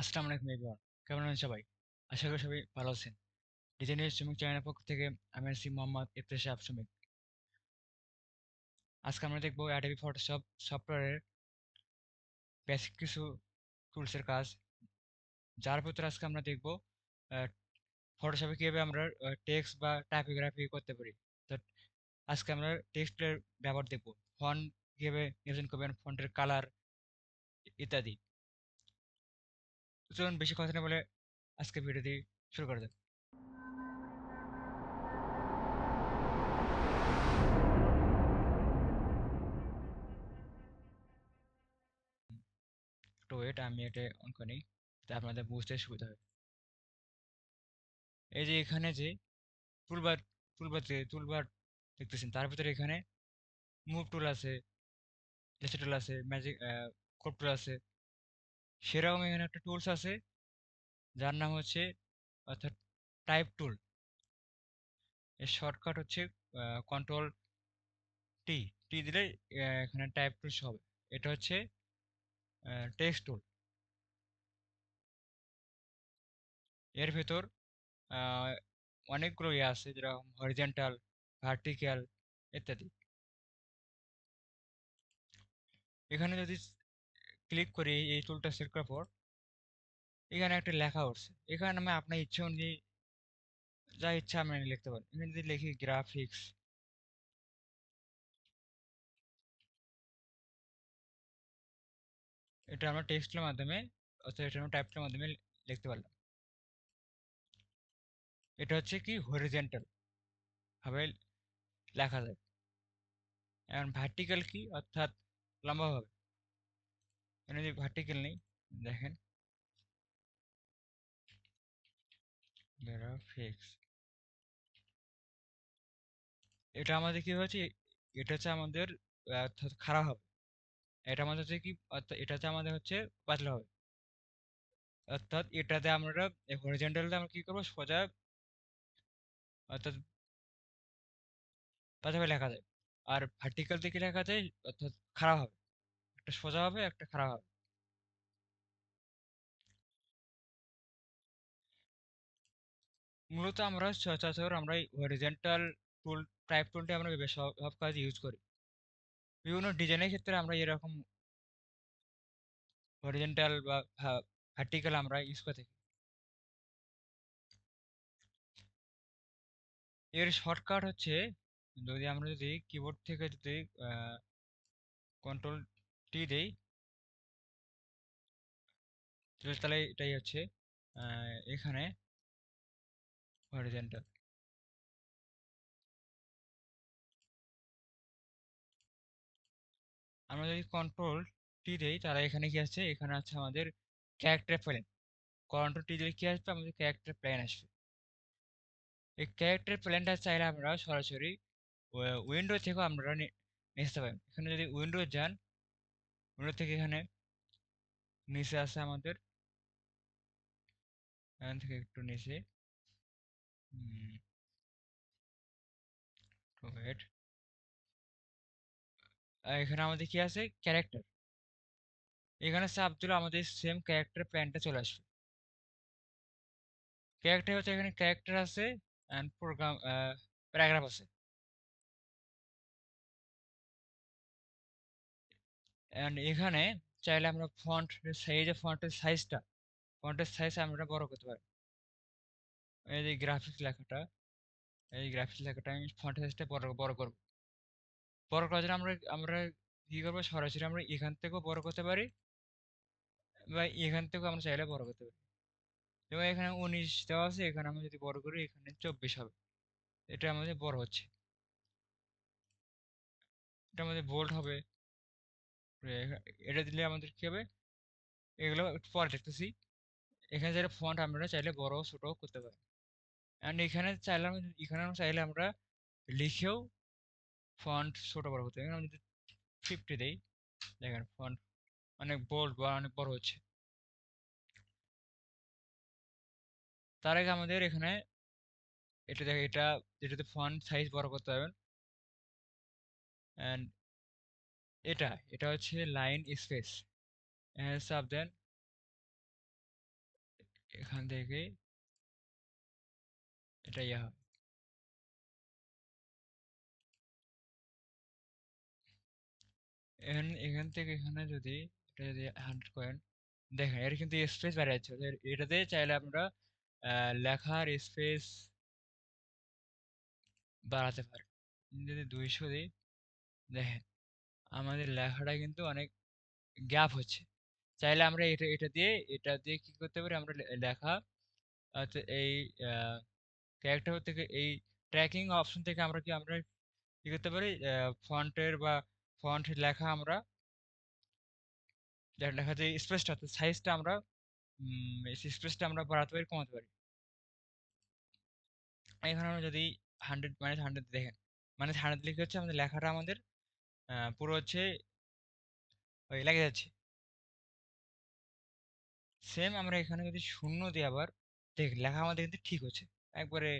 আসসালামু আলাইকুম এভরিওয়ান। কেমন আছেন সবাই? আশা করি সবাই ভালো আছেন। ডিজাইনের শ্রমিক চ্যানেলের পক্ষ থেকে আমি আছি মোহাম্মদ ইফতেশ আপ শ্রমিক আজকে আমরা দেখব অ্যাডোবি ফটোশপ সফটওয়্যারের বেসিক কিছু টুলসের কাজ। যার ভিতরে আজকে আমরা দেখব ফটোশপে কীভাবে আমরা টেক্সট বা টাইপোগ্রাফি করতে পারি। তো আজকে আমরা টেক্সটের ব্যবহার দেখব। ফন্ট কীভাবে নির্বাচন করবেন ফন্টের কালার ইত্যাদি। চলুন বেশি কথা না বলে আজকে ভিডিওটি শুরু করা যাক। আমি এটা অন করি তা আপনাদের বুঝতে সুবিধা হয় এই যে এখানে যে টুলবার টুলবার যে টুলবার দেখতেছেন, তার ভিতরে এখানে মুভ টুল আছে লেসে টুল আছে ম্যাজিক কোড টুল আছে সেরকম এখানে একটা টুলস আছে, যার নাম হচ্ছে, অর্থাৎ টাইপ টুল এর শর্টকাট হচ্ছে কন্ট্রোল টি টি দিলে এখানে টাইপ টুলস হবে। এটা হচ্ছে টেক্সট টুল এর ভেতর অনেকগুলো ইয়ে আছে, যেরকম হরিজেন্টাল ভার্টিক্যাল ইত্যাদি। এখানে যদি ক্লিক করি এই টুলটা সেট করার পর, এখানে একটা লেখা উঠছে। এখানে আমি আপনার ইচ্ছে অনুযায়ী যা ইচ্ছা আমি লিখতে পারি এখানে যদি লিখি গ্রাফিক্স এটা আমরা টেক্সটের মাধ্যমে, অর্থাৎ এটা আমরা টাইপটার মাধ্যমে লিখতে পারলাম। এটা হচ্ছে কি হরিজেন্টাল ভাবে লেখা যায়। এখন ভার্টিক্যাল কি? অর্থাৎ লম্বাভাবে এখানে যদি ভার্টিক্যাল নেই, দেখেন। গ্রাফিক্স এটা আমাদের কি হচ্ছে এটা হচ্ছে আমাদের খারাপ হবে। এটা আমাদের হচ্ছে কি? এটা হচ্ছে আমাদের হচ্ছে পাতলা হবে। অর্থাৎ এটাতে আমরা হরিজেন্টালতে আমরা কি করব? সোজা, অর্থাৎ পাশাপাশি লেখা যায়। আর ভার্টিক্যাল দিকে লেখা যায়? অর্থাৎ খারাপ হবে। একটা সোজা হবে, একটা খারাপ হবে। মূলত আমরা সচরাচর আমরা হরিজেন্টাল টুল টাইপ টুলটা আমরা সব কাজে ইউজ করি। বিভিন্ন ডিজাইনের ক্ষেত্রে আমরা এরকম হরিজেন্টাল বা ভার্টিক্যাল আমরা ইউজ করে থাকি। এর শর্টকাট হচ্ছে, যদি আমরা যদি কিবোর্ড থেকে যদি কন্ট্রোল টি দেই। তাহলে এটাই হচ্ছে এখানে হরিজেন্টাল আমরা যদি কন্ট্রোল টি দেই, তাহলে এখানে কি আছে এখানে আছে আমাদের ক্যারেক্টার প্লেন কন্ট্রোল টি দিলে কি আসবে? আমাদের ক্যারেক্টার প্লেন আসবে। এই ক্যারেক্টার প্লেনটা চাইলে আমরা সরাসরি উইন্ডো থেকেও আমরা নিতে পারি। এখানে যদি উইন্ডো যান উইন্ডো থেকে এখানে নিচে আছে আমাদের। এখান থেকে একটু নিচে। এখানে আমাদের কি আছে? ক্যারেক্টার এখানে চাপ দিলে আমাদের সেম ক্যারেক্টার প্ল্যানটা চলে আসবে। ক্যারেক্টার হচ্ছে এখানে ক্যারেক্টার আছে অ্যান্ড প্রোগ্রাম প্যারাগ্রাফ আছে। অ্যান্ড এখানে চাইলে আমরা ফন্ট সাইজ ফন্টের সাইজটা ফন্টের সাইজ আমরা বড় করতে পারি। এই যে গ্রাফিক্স লেখাটা, এই গ্রাফিক্স লেখাটা আমি ফন্টের সাইজটা বড় বড় করব। বড় করার জন্য আমরা আমরা কি করব? সরাসরি আমরা এখান থেকেও বড় করতে পারি বা এখান থেকেও আমরা চাইলে বড় করতে পারি। যেমন এখানে উনিশ দেওয়া আছে, এখানে আমরা যদি বড় করি, এখানে চব্বিশ হবে। এটা আমাদের বড় হচ্ছে। এটা আমাদের বোল্ড হবে। এটা দিলে আমাদের কি হবে? এগুলো পরে দেখতেছি। এখানে যারা ফন্ট আমরা চাইলে বড় ছোট করতে পারি। অ্যান্ড এখানে চাইলে এখানে চাইলে আমরা লিখেও ফন্ট ছোট বড় করতে এখানে যদি ফিফটি দেই, দেখেন ফন্ট অনেক বোল্ড বা অনেক বড় হচ্ছে। তার আগে আমাদের এখানে এটা দেখে, এটা যেটাতে ফন্ট সাইজ বড় করতে পারবেন অ্যান্ড এটা এটা হচ্ছে লাইন স্পেস চাপ দেন এখান থেকে এটা ইয়া হবে। এখান থেকে এখানে যদি, এটা যদি হান্ড্রেড করেন, দেখেন, এর কিন্তু স্পেস বেড়ে যাচ্ছে। এটাতে চাইলে আমরা লেখার স্পেস বাড়াতে পারি। যদি দুইশো দিই, দেখেন আমাদের লেখাটা কিন্তু অনেক গ্যাপ হচ্ছে। চাইলে আমরা এটা এটা দিয়ে এটা দিয়ে কি করতে পারি? আমরা লেখা এই ক্যারেক্টার থেকে এই ট্র্যাকিং অপশন থেকে আমরা কি আমরা কি করতে পারি? ফন্টের বা ফন্ট লেখা আমরা লেখা যে স্পেসটা সাইজটা আমরা স্পেসটা আমরা বাড়াতে পারি, কমাতে পারি। এখানে আমরা যদি হান্ড্রেড মাইনাস হান্ড্রেড দেখেন মাইনাস হান্ড্রেড লিখে হচ্ছে আমাদের লেখাটা আমাদের পুরো হচ্ছে ওই লেগে যাচ্ছে। সেম আমরা এখানে যদি শূন্য দিই আবার দেখ, লেখা আমাদের কিন্তু ঠিক হচ্ছে। একবারে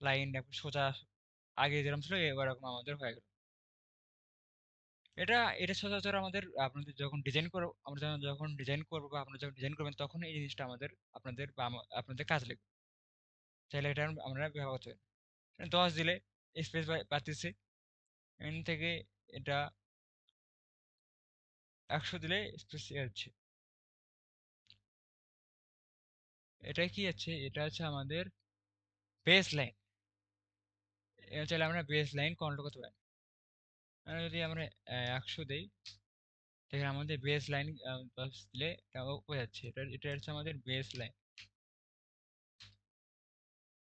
লাইন সোজা আগে যেরকম ছিল, এবার এরকম আমাদের হয়ে গেল। এটা এটা সচরাচর আমাদের আপনাদের যখন ডিজাইন করো আমরা যখন যখন ডিজাইন করব বা আপনারা যখন ডিজাইন করবেন, তখন এই জিনিসটা আমাদের, আপনাদের বা আপনাদের কাজ লাগবে। চাইলে এটা আমরা ব্যবহার করতে পারি। দশ দিলে স্পেস বাড়তেছে। এন থেকে এটা একশো দিলে স্পেস যাচ্ছে। এটা কি আছে? এটা হচ্ছে আমাদের বেস লাইন এটা চাইলে আমরা বেস লাইন কন্ট্রোল করতে পারি। আর যদি আমরা একশো দিই দেখেন আমাদের বেস লাইন দিলে এটাও যাচ্ছে। এটা এটা হচ্ছে আমাদের বেস লাইন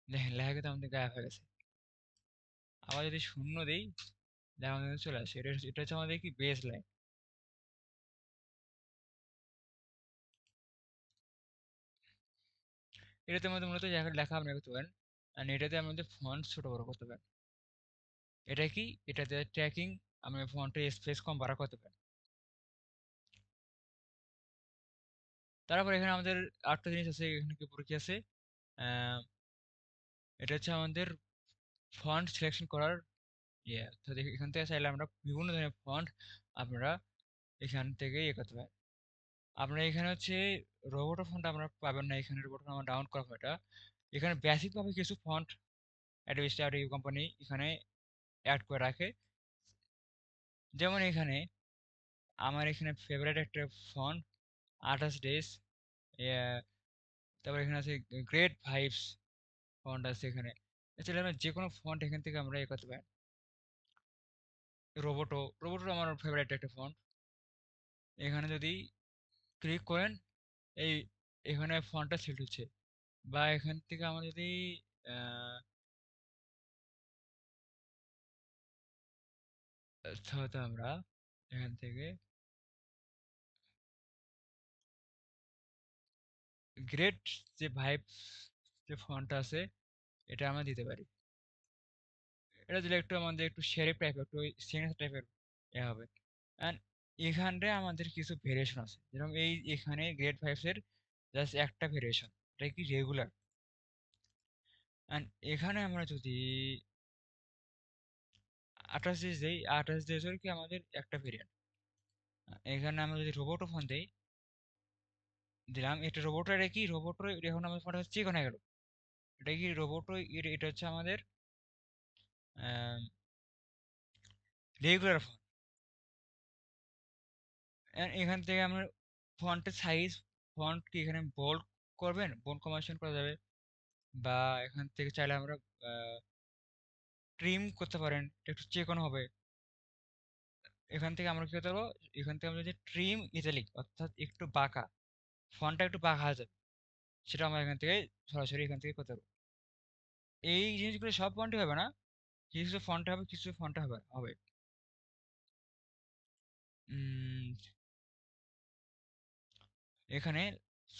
দেখেন, লেখা কিন্তু আমাদের গায়েব হয়ে গেছে। আবার যদি শূন্য দিই লেখা আমাদের চলে আসে। এটা এটা হচ্ছে আমাদের কি বেস লাইন এটাতে আমাদের মূলত লেখা লেখা আপনি করতে পারেন। আর এটাতে আমাদের ফন্ট ছোট বড় করতে পারেন। এটা কি? এটাতে ট্র্যাকিং আমি ফন্টের স্পেস কম বাড়া করতে পারি তারপর এখানে আমাদের আটটা জিনিস আছে, এখানে কি পরে কি আছে এটা হচ্ছে আমাদের ফন্ট সিলেকশন করার ইয়ে এখান থেকে চাইলে আমরা বিভিন্ন ধরনের ফন্ট আপনারা এখান থেকে ইয়ে করতে পারেন। আপনারা এখানে হচ্ছে রোবোটো ফন্ট আমরা পাবেন না, এখানে রোবোটো আমরা ডাউন করা এটা। এখানে বেসিক ভাবে কিছু ফন্ট অ্যাডোবি স্টাডিও কোম্পানি এখানে অ্যাড করে রাখে। যেমন এখানে আমার এখানে ফেভারিট একটা ফন্ট আঠাশ ডেজ তারপর এখানে আছে গ্রেট ভাইবস ফন্ট আছে এখানে। এছাড়া আমরা যে কোনো ফন্ট এখান থেকে আমরা ইয়ে করতে পারি রোবোটো রোবোটো আমার ফেভারিট একটা ফন্ট এখানে যদি ক্লিক করেন, এই এখানে ফন্টটা সিলেক্ট হচ্ছে। বা এখান থেকে আমরা যদি আমরা এখান থেকে গ্রেট যে ভাইব যে ফন্ট আছে, এটা আমরা দিতে পারি। এটা দিলে একটু আমাদের একটু শেরিফ টাইপের একটু সিগনেচার টাইপের এ হবে। অ্যান্ড এখানটায় আমাদের কিছু ভেরিয়েশন আছে। যেরকম এই এখানে গ্রেড ফাইভস এর জাস্ট একটা ভেরিয়েশন এটা কি রেগুলার অ্যান্ড এখানে আমরা যদি আঠাশ ডেজ দেই, আঠাশ ডেজের কি আমাদের একটা ভেরিয়েন্ট এখানে আমরা যদি রোবোটো ফোন দেই, দিলাম, এটা রোবোটো এটা কি? রোবোটো এখন আমাদের ফোনটা চিকন হয়ে গেল। এটা কি রোবোটো এটা হচ্ছে আমাদের রেগুলার ফোন এখান থেকে আমরা ফন্টের সাইজ ফন্ট কি এখানে বোল্ড করবেন? বোল্ড কমার্শন করা যাবে। বা এখান থেকে চাইলে আমরা ট্রিম করতে পারেন। একটু চেকন হবে। এখান থেকে আমরা কি করতে পারব? এখান থেকে আমরা যদি ট্রিম ইটালিক অর্থাৎ একটু বাঁকা। ফন্টটা একটু বাঁকা হয়ে যাবে। সেটা আমরা এখান থেকে সরাসরি এখান থেকে করতে পারব। এই জিনিসগুলো সব ফন্টে হবে না। কিছু ফন্টে হবে, কিছু ফন্টে হবে হবে। এখানে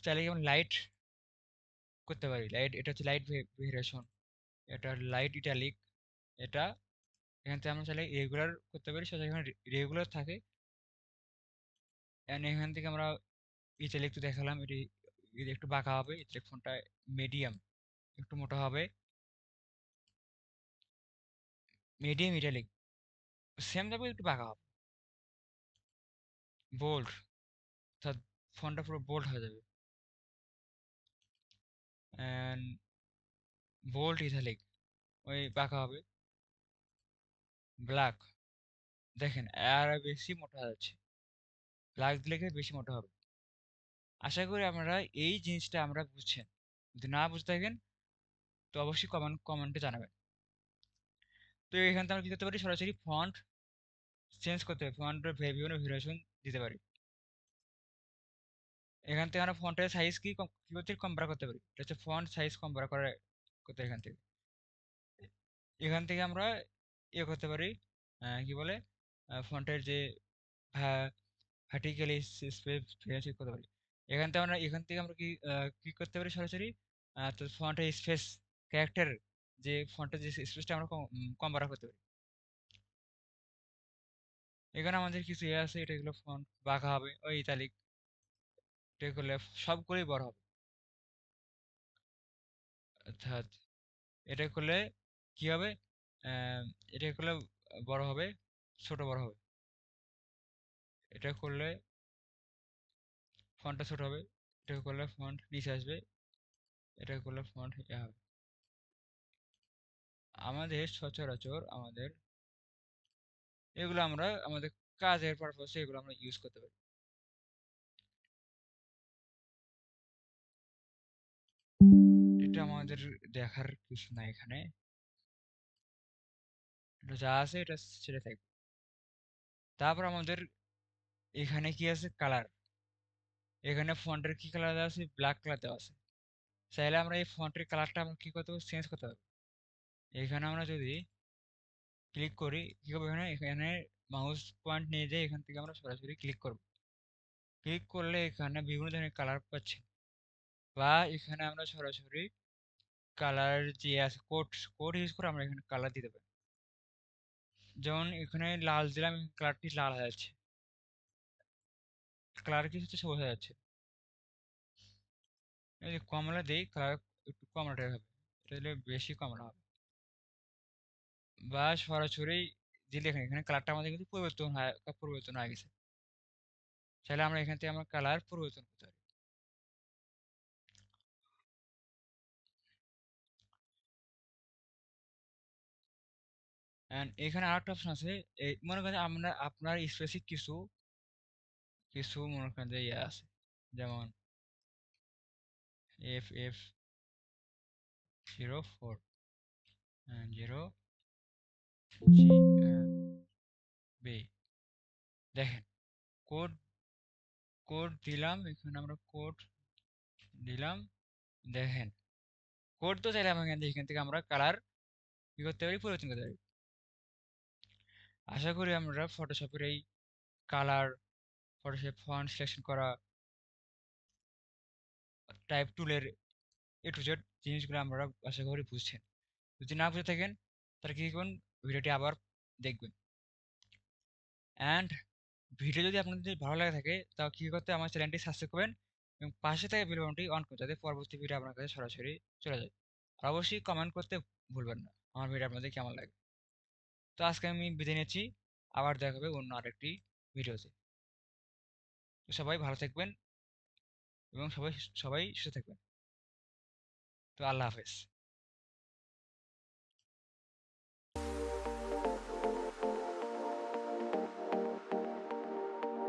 চাইলে যেমন লাইট করতে পারি লাইট এটা হচ্ছে লাইট ভেরিয়েশন এটা লাইট ইটালিক এটা এখান থেকে আমরা চাইলে রেগুলার করতে পারি, সেটা এখানে রেগুলার থাকে। এন্ড এখান থেকে আমরা ইটালিক তো দেখালাম, এটি একটু বাঁকা হবে ইটালিক ফোনটা মিডিয়াম একটু মোটা হবে। মিডিয়াম ইটালিক সেম যাবে একটু বাঁকা হবে বোল্ড অর্থাৎ ফোনটা পুরো বোল্ড হয়ে যাবে অ্যান্ড বোল্ড ইথালিক ওই বাঁকা হবে ব্ল্যাক দেখেন আর বেশি মোটা যাচ্ছে ব্ল্যাক দিলে বেশি মোটা হবে আশা করি আপনারা এই জিনিসটা আমরা বুঝছেন যদি না বুঝতে থাকেন তো অবশ্যই কমেন্ট কমেন্টে জানাবেন তো এখান থেকে আমরা কী করতে পারি? সরাসরি ফন্ট চেঞ্জ করতে পারি ফন্টের বিভিন্ন ভেরিয়েশন দিতে পারি। এখান থেকে আমরা ফন্টের সাইজ কি কি করতে কম্পার করতে পারি। এটা হচ্ছে ফন্ট সাইজ কম্পার করে করতে এখান থেকে। এখান থেকে আমরা ইয়ে করতে পারি কি বলে? ফন্টের যে ভার্টিক্যালি স্পেস চেক করতে পারি। এখান থেকে আমরা এখান থেকে আমরা কি কি করতে পারি সরাসরি? তো ফন্টের স্পেস ক্যারেক্টার যে ফন্টের যে স্পেসটা আমরা কম বাড়া করতে পারি। এখানে আমাদের কিছু ইয়ে আছে, এটা এগুলো ফন্ট বাঁকা হবে, ওই ইতালিক। এটা করলে সবগুলোই বড় হবে। অর্থাৎ এটা করলে কি হবে? এটা করলে বড় হবে, ছোট বড় হবে। এটা করলে ফন্টটা ছোট হবে, এটা করলে ফন্ট নিচে আসবে, এটা করলে ফন্ট ইয়ে হবে। আমাদের সচরাচর আমাদের এগুলো আমরা আমাদের কাজের পারপাসে এগুলো আমরা ইউজ করতে পারি। এটা আমাদের দেখার কিছু না এখানে। যা আছে এটা ছেড়ে থাকবে। তারপর আমাদের এখানে কি আছে? কালার এখানে ফন্টের কি কালার দেওয়া আছে? ব্ল্যাক কালার দেওয়া আছে। চাইলে আমরা এই ফন্টের কালারটা আমরা কি করতে পারব চেঞ্জ করতে পারব। এখানে আমরা যদি ক্লিক করি, কি করব এখানে? এখানে মাউস পয়েন্ট নিয়ে যেয়ে এখান থেকে আমরা সরাসরি ক্লিক করব। ক্লিক করলে এখানে বিভিন্ন ধরনের কালার পাচ্ছি। বা এখানে আমরা সরাসরি কালার যে আছে কোড কোড ইউজ করে আমরা এখানে কালার দিতে পারি যেমন এখানে লাল দিলাম কালারটি লাল হয়ে যাচ্ছে। কালার কি হচ্ছে? সবুজ হয়ে যাচ্ছে। কমলা দিই কালার একটু কমলাটাই হবে। দিলে বেশি কমলা হবে। বা সরাসরি দিলে এখানে এখানে কালারটা আমাদের কিন্তু পরিবর্তন হয় পরিবর্তন হয়ে গেছে। তাহলে আমরা এখান থেকে আমরা কালার পরিবর্তন করতে পারি। এন্ড এখানে আরেকটা অপশন আছে মনে করেন আমরা, আপনার স্পেসিফিক কিছু কিছু মনে করেন যে ইয়ে আছে, যেমন F F zero four zero B, দেখেন কোড কোড দিলাম, এখানে আমরা কোড দিলাম, দেখেন। কোড তো চাইলে আমরা এখান থেকে আমরা কালার করতে পারি? পরিবর্তন করতে পারি। আশা করি আমরা ফটোশপের এই কালার ফটোশপ ফন্ট সিলেকশন করা টাইপ টুলের এ টু জেড জিনিসগুলো আমরা আশা করি বুঝছেন। যদি না বুঝে থাকেন, তাহলে কী করুন ভিডিওটি আবার দেখবেন। অ্যান্ড ভিডিও যদি আপনাদের ভালো লাগে থাকে তাও কী করতে আমার চ্যানেলটি সাবস্ক্রাইব করবেন এবং পাশে থেকে বেল বাটনটি অন করতে যাতে পরবর্তী ভিডিও আপনার কাছে সরাসরি চলে যায়। আর অবশ্যই কমেন্ট করতে ভুলবেন না, আমার ভিডিও আপনাদের কেমন লাগে। তো আজকে আমি বিদায় নিচ্ছি, আবার দেখা হবে অন্য আরেকটি ভিডিওতে। তো সবাই ভালো থাকবেন এবং সবাই সবাই সুস্থ থাকবেন। তো আল্লাহ হাফেজ।